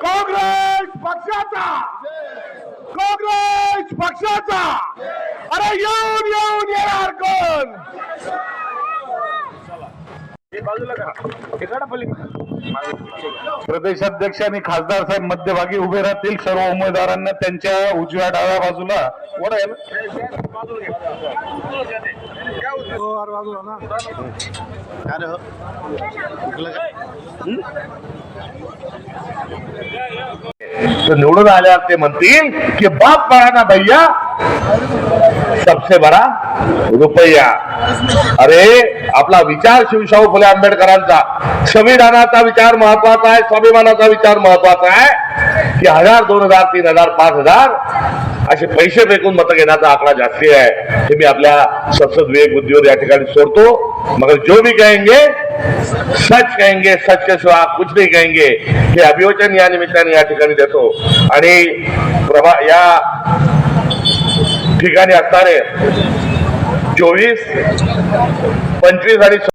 काँग्रेस पक्षाचा. काँग्रेस पक्षाचा. अरे येऊन येऊन प्रदेशाध्यक्ष आणि खासदार साहेब मध्यभागी उभे राहतील. सर्व उमेदवारांना त्यांच्या उजव्या डाव्या बाजूला तो निवडून आल्यावर ते म्हणतील की बाप बडा भैया सबसे बडा रुपया। अरे आपला विचार शिवशाहू फुले आंबेडकरांचा। संविधानाचा विचार महत्त्वाचा आहे स्वाभिमानाचा विचार महत्त्वाचा आहे की हजार दोन हजार तीन हजार पाच हजार असे पैसे फेकून मत घेण्याचा आकडा जास्ती आहे. हे मी आपल्या संसद विवेक बुद्धीवर या ठिकाणी सोडतो. मगर जो भी कहेंगे सच कहेंगे सच के सिवा कुछ नहीं कहेंगे हे अभिवचन या निमित्ताने या ठिकाणी देतो. आणि प्रभा या ठिकाणी असणारे चोवीस पंचवीस आणि